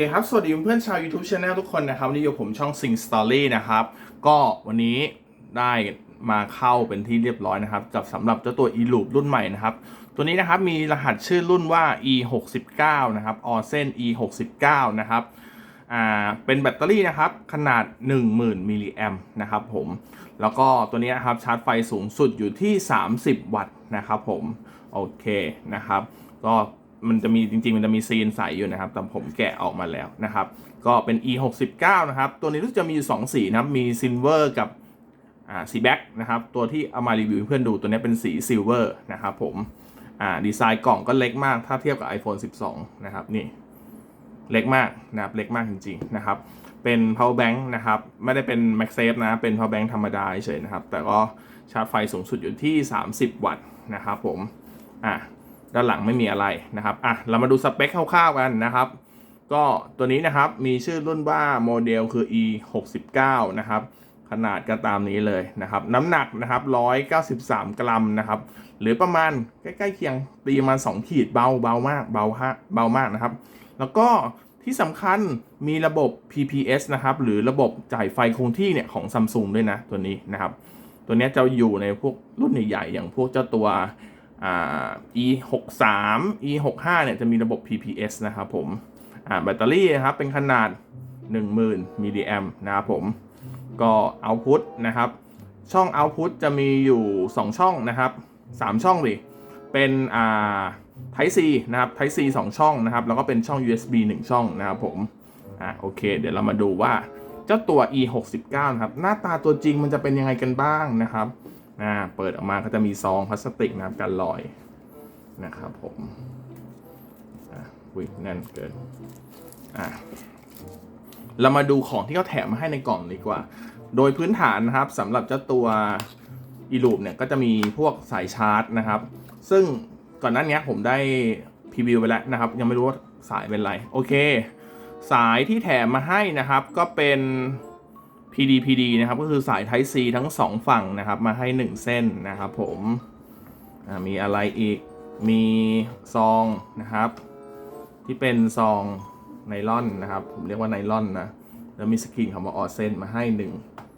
เคครับ สวัสดีเพื่อนชาว YouTube Channel ทุกคนนะครับ วันนี้อยู่ผมช่อง Sing Story นะครับ ก็วันนี้ได้มาเข้าเป็นที่เรียบร้อยนะครับกับสำหรับเจ้าตัว e loop รุ่นใหม่นะครับ ตัวนี้นะครับมีรหัสชื่อรุ่นว่า e 6 9นะครับ o r s e n e 6 9นะครับอ่าเป็นแบตเตอรี่นะครับขนาด 10,000มิลลิแอมนะครับผมแล้วก็ตัวนี้นะครับชาร์จไฟสูงสุดอยู่ที่ 30 วัตต์นะครับผมโอเคนะครับ ก็ มันจะมีจริง ๆ มันจะมีซีนใสอยู่นะครับ แต่ผมแกะออกมาแล้วนะครับ ก็เป็น e 6 9นะครับ ตัวนี้รู้สึกจะมีอยู่2สีนะครับ มีซิลเวอร์กับอ่าสีแบ็กนะครับ ตัวที่เอามารีวิวเพื่อนดูตัวนี้เป็นสีซิลเวอร์นะครับผม อ่าดีไซน์กล่องก็เล็กมาก ถ้าเทียบกับ iPhone 12 นะครับ นี่ เล็กมากนะครับ เล็กมากจริง ๆ นะครับ เป็น power bank นะครับ ไม่ได้เป็น MagSafe นะ เป็น power bank ธรรมดาเฉยนะครับ แต่ก็ชาร์จไฟสูงสุดอยู่ที่ 30 วัตต์นะครับผม อะ ด้านหลังไม่มีอะไรนะครับอะเรามาดูสเปคคร่าวๆกันนะครับ ก็ตัวนี้นะครับมีชื่อรุ่นว่าโมเดลคือ e 6 9นะครับขนาดก็ตามนี้เลยนะครับ น้ำหนักนะครับ 193 กรัมนะครับ หรือประมาณใกล้ๆเคียงตีมาณ2ขีดเบาเบามากเบาฮะเบามากนะครับ แล้วก็ที่สำคัญมีระบบ PPS นะครับ หรือระบบจ่ายไฟคงที่เนี่ยของ Samsung ด้วยนะตัวนี้นะครับ ตัวนี้จะอยู่ในพวกรุ่นใหญ่ๆอย่างพวกเจ้าตัว e 6 3 e 6 5เนี่ยจะมีระบบ PPS นะครับผมแบตเตอรี่นะครับเป็นขนาด 10,000 มิลลิแอมนะครับผม ก็เอาพุตนะครับ ช่องเอาพุตจะมีอยู่ 2 ช่องนะครับ 3 ช่องดิเป็นอ่า Type C นะครับ Type C 2 ช่องนะครับ แล้วก็เป็นช่อง USB 1 ช่องนะครับผมอ่าโอเค เดี๋ยวเรามาดูว่าเจ้าตัว e 6 9นะครับ หน้าตาตัวจริงมันจะเป็นยังไงกันบ้างนะครับ อ่าเปิดออกมาก็จะมีซองพลาสติกนะครับกันลอยนะครับผมอ่าวิแน่นเกินอ่าเรามาดูของที่เขาแถมมาให้ในกล่องดีกว่า โดยพื้นฐานนะครับสำหรับเจ้าตัว e l o o p เนี่ยก็จะมีพวกสายชาร์จนะครับ ซึ่งก่อนหน้านี้ผมได้พรีวิวไปแล้วนะครับ ยังไม่รู้ว่าสายเป็นไร โอเค สายที่แถมมาให้นะครับก็เป็น PD PD นะครับก็คือสาย Type C ทั้ง 2 ฝั่งนะครับมาให้ 1 เส้นนะครับผมมีอะไรอีกมีซองนะครับ ที่เป็นซองไนล่อนนะครับ ผมเรียกว่าไนล่อนนะแล้วมีสกรีนคำว่าออเซนมาให้1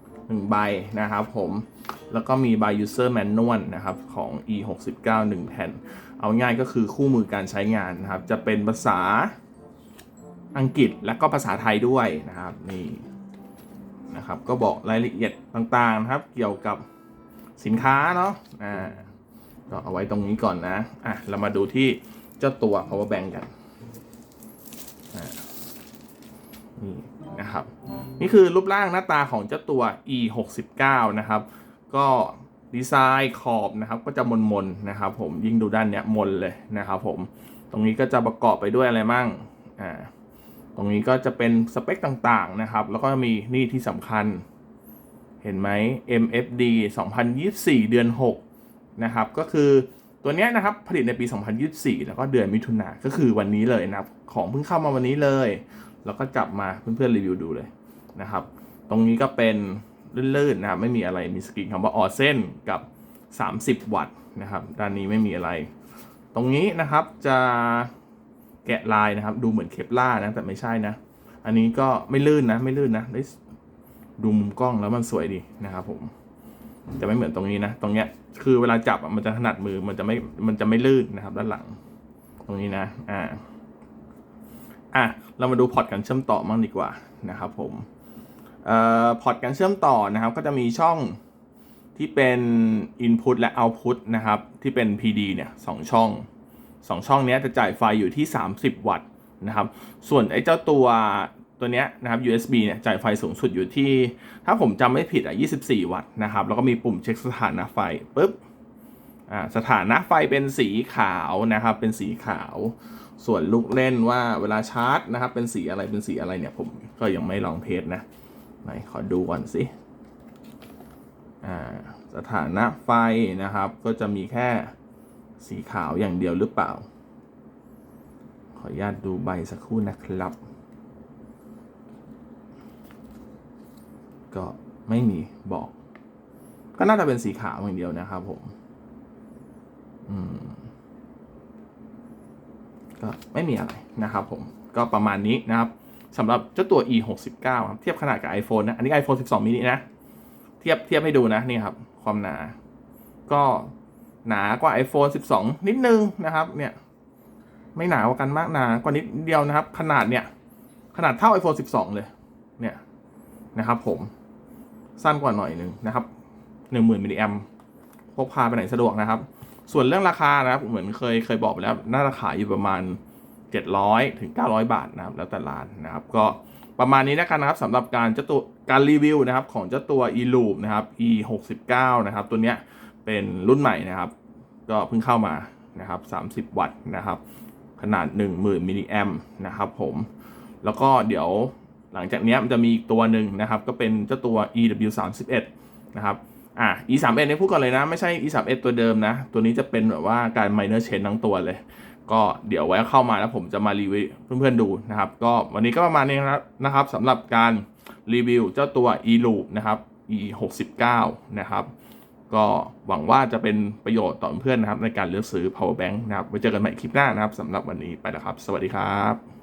1ใบนะครับผมแล้วก็มี by user manual นะครับของ e 6 9 1แผ่น เอาง่ายก็คือคู่มือการใช้งานนะครับ จะเป็นภาษาอังกฤษและก็ภาษาไทยด้วยนะครับนี่ นะครับ ก็บอกรายละเอียดต่างๆนะครับ เกี่ยวกับสินค้าเนาะอ่าก็เอาไว้ตรงนี้ก่อนนะอะเรามาดูที่เจ้าตัว power bank กันนี่นะครับ นี่คือรูปร่างหน้าตาของเจ้าตัว e 6 9นะครับ ก็ดีไซน์ขอบนะครับ ก็จะมนๆนะครับผมยิ่งดูด้านเนี้ยมนเลยนะครับผม ตรงนี้ก็จะประกอบไปด้วยอะไรมั่งอ่า ตรงนี้ก็จะเป็นสเปคต่างๆนะครับ แล้วก็มีนี่ที่สำคัญ เห็นไหม MFD 2024 เดือน 6 นะครับ ก็คือตัวนี้นะครับผลิตในปี 2024 แล้วก็เดือนมิถุนาก็คือวันนี้เลยนะครับ ของเพิ่งเข้ามาวันนี้เลย แล้วก็จับมาเพื่อนๆรีวิวดูเลยนะครับ ตรงนี้ก็เป็นลื่นๆนะครับไม่มีอะไรมีสกรีนคำว่าออเซนกับ 30 วัตต์นะครับ ด้านนี้ไม่มีอะไร ตรงนี้นะครับจะ แกะลายนะครับ ดูเหมือนเคปล่านะ แต่ไม่ใช่นะ อันนี้ก็ไม่ลื่นนะ ไม่ลื่นนะได้ดูมุมกล้องแล้วมันสวยดีนะครับผมจะไม่เหมือนตรงนี้นะ ตรงเนี้ยคือเวลาจับมันจะถนัดมือมันจะไม่มันจะไม่ลื่นนะครับ ด้านหลัง ตรงนี้นะ อ่า อะเรามาดูพอร์ตการเชื่อมต่อมั่งดีกว่านะครับผมเอ่อพอร์ตการเชื่อมต่อนะครับ ก็จะมีช่องที่เป็น Input และ Output นะครับ ที่เป็น PD เนี่ยสองช่อง สองช่องนี้จะจ่ายไฟอยู่ที่ 30 วัตต์นะครับ ส่วนไอ้เจ้าตัวตัวเนี้ยนะครับ USB เนี่ยจ่ายไฟสูงสุดอยู่ที่ ถ้าผมจำไม่ผิดอะ 24 วัตต์นะครับ แล้วก็มีปุ่มเช็คสถานะไฟปุ๊บอ่าสถานะไฟเป็นสีขาวนะครับ เป็นสีขาว ส่วนลูกเล่นว่าเวลาชาร์จนะครับ เป็นสีอะไรเป็นสีอะไรเนี่ยผมก็ยังไม่ลองเทสนะไหนขอดูก่อนสิอ่าสถานะไฟนะครับ ก็จะมีแค่ สีขาวอย่างเดียวหรือเปล่า ขออนุญาตดูใบสักครู่นะครับ ก็ไม่มีบอก ก็น่าจะเป็นสีขาวอย่างเดียวนะครับผม อืม ก็ไม่มีอะไรนะครับผม ก็ประมาณนี้นะครับสำหรับเจ้าตัว e 6 9ครับ เทียบขนาดกับ iPhone นะ อันนี้ iPhone 12 mini นะ เทียบเทียบให้ดูนะ นี่ครับ ความหนา ก็ หนากว่า iPhone 12 นิดนึงนะครับ เนี่ยไม่หนากว่ากันมากหนากว่านิดเดียวนะครับ ขนาดเนี่ย ขนาดเท่า iPhone 12 เลย เนี่ยนะครับ ผมสั้นกว่าหน่อยหนึ่งนะครับ10,000มิลลิแอมพกพาไปไหนสะดวกนะครับ ส่วนเรื่องราคานะครับเหมือนเคยเคยบอกไปแล้วน่าจะขายอยู่ประมาณ 700ถึง900 บาทนะครับ แล้วแต่ร้านนะครับ ก็ประมาณนี้แล้วกันนะครับสำหรับการเจ้าตัวการรีวิวนะครับ ของเจ้าตัว e l o o p นะครับ e 6 9นะครับ ตัวเนี้ย เป็นรุ่นใหม่นะครับ ก็เพิ่งเข้ามานะครับ 30 วัตต์นะครับ ขนาด 10,000มิลลิแอมนะครับผมแล้วก็เดี๋ยวหลังจากนี้มันจะมีอีกตัวหนึ่งนะครับ ก็เป็นเจ้าตัว EW 3 1นะครับอะ E 3 1เนี่ยพูดก่อนเลยนะ ไม่ใช่ E 3 1ตัวเดิมนะ ตัวนี้จะเป็นแบบว่าการ minor change ทั้งตัวเลย ก็เดี๋ยวไว้เข้ามาแล้วผมจะมารีวิวเพื่อนๆดูนะครับ ก็วันนี้ก็ประมาณนี้นะครับนะครับสำหรับการรีวิวเจ้าตัว e l o o p นะครับ e 6 9นะครับ ก็หวังว่าจะเป็นประโยชน์ต่อเพื่อนนะครับในการเลือกซื้อ power bank นะครับไว้เจอกันใหม่คลิปหน้านะครับสำหรับวันนี้ไปแล้วครับ สวัสดีครับ